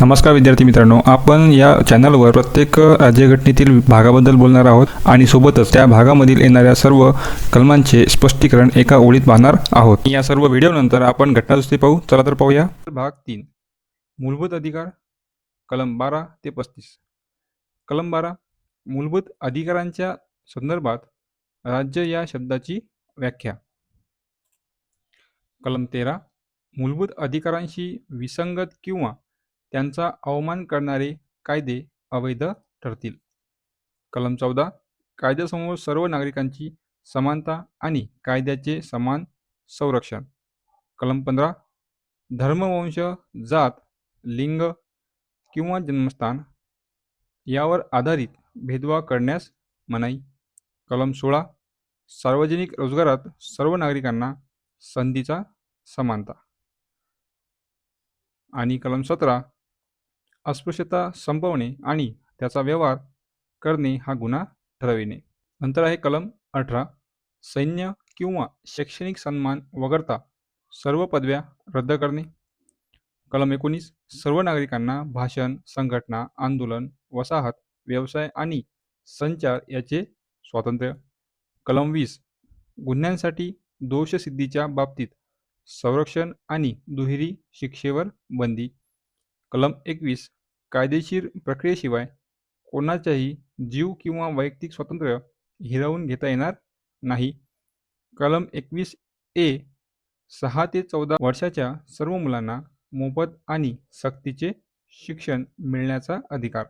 नमस्कार विद्यार्थी मित्रांनो आपण या चॅनलवर प्रत्येक राज्यघटनेतील भागाबद्दल बोलणार आहोत आणि सोबतच त्या भागामधील येणाऱ्या सर्व कलमांचे स्पष्टीकरण एका ओळीत पाहणार आहोत. या सर्व व्हिडिओनंतर आपण घटनादुरुस्ती पाहू. चला तर पाहूया. भाग तीन. मूलभूत अधिकार कलम बारा ते पस्तीस. कलम बारा मूलभूत अधिकारांच्या संदर्भात राज्य या शब्दाची व्याख्या. कलम तेरा मूलभूत अधिकारांशी विसंगत किंवा त्यांचा अवमान करणारे कायदे अवैध ठरतील. कलम चौदा. कायद्यासमोर सर्व नागरिकांची समानता आणि कायद्याचे समान संरक्षण. कलम पंधरा. धर्मवंश जात लिंग किंवा जन्मस्थान यावर आधारित भेदभाव करण्यास मनाई. कलम सोळा. सार्वजनिक रोजगारात सर्व नागरिकांना संधीचा समानता. आणि कलम सतरा. अस्पृश्यता संपवणे आणि त्याचा व्यवहार करणे हा गुन्हा ठरविणे. नंतर आहे कलम अठरा. सैन्य किंवा शैक्षणिक सन्मान वगळता सर्व पदव्या रद्द करणे. कलम एकोणीस. सर्व नागरिकांना भाषण संघटना आंदोलन वसाहत व्यवसाय आणि संचार याचे स्वातंत्र्य. कलम वीस. गुन्ह्यांसाठी दोषसिद्धीच्या बाबतीत संरक्षण आणि दुहेरी शिक्षेवर बंदी. कलम एकवीस. कायदेशीर प्रक्रियेशिवाय कोणाच्याही जीव किंवा वैयक्तिक स्वातंत्र्य हिरावून घेता येणार नाही. कलम एकवीस ए सहा ते चौदा वर्षाच्या सर्व मुलांना मोफत आणि सक्तीचे शिक्षण मिळण्याचा अधिकार.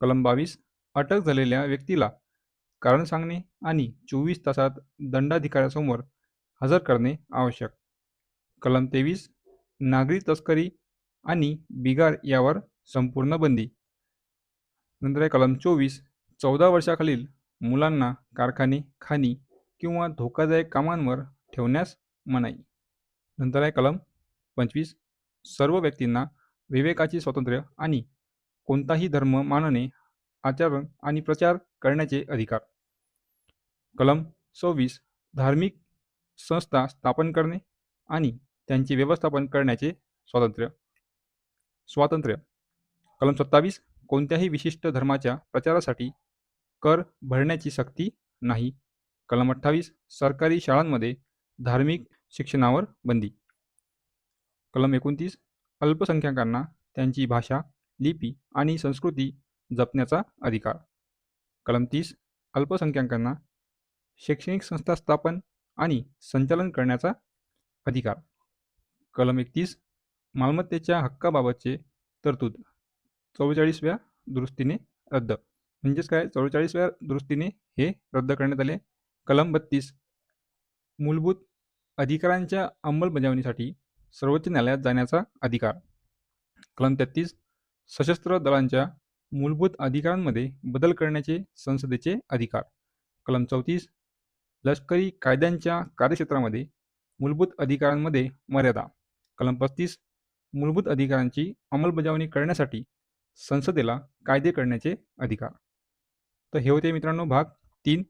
कलम बावीस अटक झालेल्या व्यक्तीला कारण सांगणे आणि चोवीस तासात दंडाधिकाऱ्यासमोर हजर करणे आवश्यक. कलम तेवीस नागरी तस्करी आणि बिगार यावर संपूर्ण बंदी. नंतर आहे कलम चोवीस चौदा वर्षाखालील मुलांना कारखाने खाणी किंवा धोकादायक कामांवर ठेवण्यास मनाई. नंतर आहे कलम पंचवीस सर्व व्यक्तींना विवेकाचे स्वातंत्र्य आणि कोणताही धर्म मानणे आचरण आणि प्रचार करण्याचे अधिकार. कलम सव्वीस धार्मिक संस्था स्थापन करणे आणि त्यांचे व्यवस्थापन करण्याचे स्वातंत्र्य. स्वातंत्र्य. कलम सत्तावीस कोणत्याही विशिष्ट धर्माच्या प्रचारासाठी कर भरण्याची सक्ती नाही. कलम अठ्ठावीस सरकारी शाळांमध्ये धार्मिक शिक्षणावर बंदी. कलम एकोणतीस अल्पसंख्याकांना त्यांची भाषा लिपी आणि संस्कृती जपण्याचा अधिकार. कलम तीस अल्पसंख्याकांना शैक्षणिक संस्था स्थापन आणि संचालन करण्याचा अधिकार. कलम एकतीस मालमत्तेच्या हक्काबाबतचे तरतूद. चव्वेचाळीसव्या दुरुस्तीने रद्द. म्हणजेच काय? चव्वेचाळीसव्या दुरुस्तीने हे रद्द करण्यात आले. कलम बत्तीस. मूलभूत अधिकारांच्या अंमलबजावणीसाठी सर्वोच्च न्यायालयात जाण्याचा अधिकार. कलम तेहतीस. सशस्त्र दलांच्या मूलभूत अधिकारांमध्ये बदल करण्याचे संसदेचे अधिकार. कलम चौतीस. लष्करी कायद्यांच्या कार्यक्षेत्रामध्ये मूलभूत अधिकारांमध्ये मर्यादा. कलम पस्तीस. मूलभूत अधिकारांची अंमलबजावणी करण्यासाठी संसदेला कायदे करण्याचे अधिकार. तर हे होते मित्रांनो भाग तीन.